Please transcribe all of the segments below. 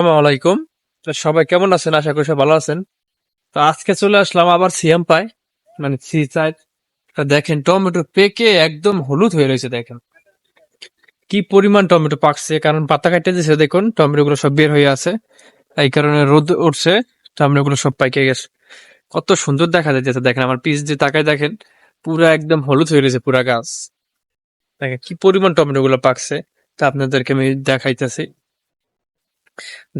আলাইকুম। সবাই কেমন আছেন? আশা করি সবাই ভালো আছেন। তো আজকে চলে আসলাম আবার সিএম পাই মানে সি দেখেন, টমেটো পেকে একদম হলুদ হয়ে রয়েছে, দেখেন। কি পরিমাণ টমেটো পাকছে, কারণ পাতা কাটতে দিয়েছে দেখুন টমেটো গুলো সব বের হয়ে আছে। এই কারণে রোদ উঠছে টমেটো গুলো সব পাইকে গেছে। কত সুন্দর দেখা যাচ্ছে দেখেন, আমার পিস দিয়ে তাকায় দেখেন, পুরা একদম হলুদ হয়ে রয়েছে, পুরা গাছ। দেখেন, কি পরিমাণ টমেটো গুলো পাকছে, তা আপনাদেরকে আমি দেখাইতেছি।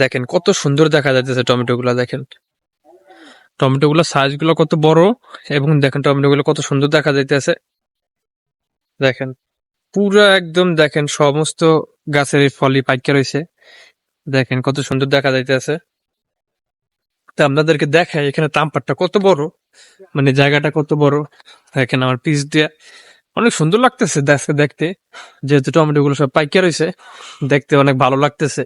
দেখেন, কত সুন্দর দেখা যাচ্ছে টমেটো গুলা দেখেন। টমেটো গুলো সাইজগুলো কত বড় এবং দেখেন টমেটো গুলো কত সুন্দর দেখা যাইতেছে। দেখেন, পুরো একদম, দেখেন, সমস্ত গাছের ফলই পাইকা রয়েছে দেখেন, কত সুন্দর দেখা যাইতেছে। তা আপনাদেরকে দেখাই, এখানে তামপাটটা কত বড় মানে জায়গাটা কত বড়। দেখেন, আমার পিস দিয়ে অনেক সুন্দর লাগতেছে দেখতে যেহেতু টমেটো গুলো সব পাইকা রয়েছে দেখতে অনেক ভালো লাগতেছে।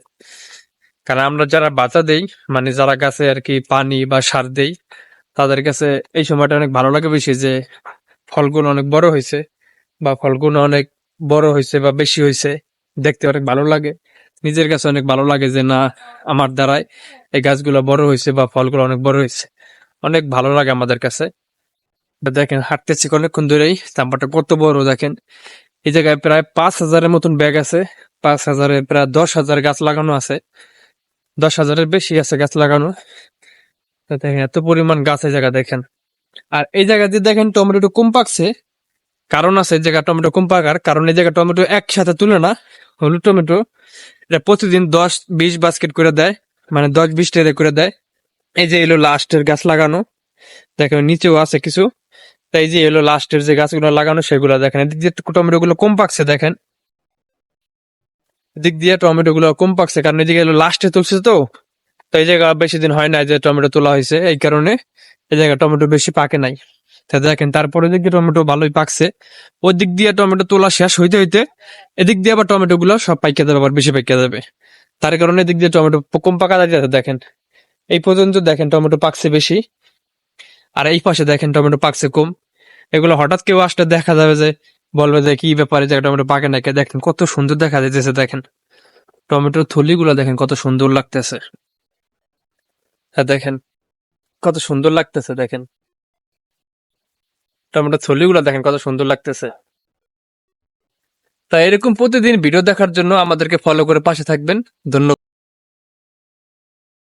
কারণ আমরা যারা বাঁচা দেই মানে যারা গাছে আর কি পানি বা সার দেই, তাদের কাছে এই সময়টা অনেক ভালো লাগে বেশি যে ফলগুলো অনেক বড় হয়েছে বা ফলগুলো অনেক বড় হয়েছে বা বেশি হয়েছে, দেখতে অনেক ভালো লাগে। নিজের কাছে অনেক ভালো লাগে যে না, আমার দ্বারাই এই গাছগুলো বড় হয়েছে বা ফলগুলো অনেক বড় হয়েছে। অনেক ভালো লাগে আমাদের কাছে। দেখেন, হাঁটতেছি অনেকক্ষণ ধরেই তারপরটা কত বড় দেখেন। এই জায়গায় প্রায় পাঁচ হাজারের মতন ব্যাগ আছে, পাঁচ হাজারের প্রায় দশ হাজার গাছ লাগানো আছে। দশ হাজারের বেশি আছে গাছ লাগানো দেখেন, এত পরিমাণ গাছ এই জায়গা দেখেন। আর এই জায়গা দিয়ে দেখেন টমেটো কম পাকছে। কারণ আছে এই জায়গা টমেটো কম পাকার। কারণ এই জায়গা টমেটো একসাথে তুলে না, হলুদ টমেটো। এটা প্রতিদিন দশ, বিশ বাস্কেট করে দেয় মানে দশ, বিশ ট্রে করে দেয়। এই যে এলো লাস্টের গাছ লাগানো। দেখেন নিচেও আছে কিছু। তাই যে এলো লাস্টের যে গাছগুলো লাগানো, সেগুলো দেখেন। টমেটো গুলো কম পাকছে, দেখেন। দিক দিয়ে টমেটো গুলো কম পাকছে, কারণ এদিকে লাস্টে তুলছে তো। তো এই জায়গা বেশি দিন হয় না যে টমেটো তোলা হয়েছে, এই কারণে এই জায়গা টমেটো বেশি পাকে নাই। তা দেখেন, তারপরে দিক টমেটো ভালোই পাকছে। ওই দিক দিয়ে টমেটো তোলা শেষ হইতে হইতে এদিক দিয়ে আবার টমেটো গুলো সব পাইকে যাবে, আবার বেশি পাইকে যাবে। তার কারণে এদিক দিয়ে টমেটো কম পাকা যাচ্ছে দেখেন। এই পর্যন্ত দেখেন টমেটো পাকছে বেশি। আর এই পাশে দেখেন টমেটো পাকছে কম। এগুলো হঠাৎ কেউ আসলে দেখা যাবে যে বলবে যে কি ব্যাপারে যে টমেটো পাকে নাকি দেখেন কত সুন্দর দেখা যাইতেছে, দেখেন। টমেটোর থলিগুলো দেখেন কত সুন্দর লাগতেছে। হ্যাঁ দেখেন, কত সুন্দর লাগতেছে, দেখেন। টমেটোর থলিগুলো দেখেন কত সুন্দর লাগতেছে। তা এরকম প্রতিদিন ভিডিও দেখার জন্য আমাদেরকে ফলো করে পাশে থাকবেন। ধন্যবাদ।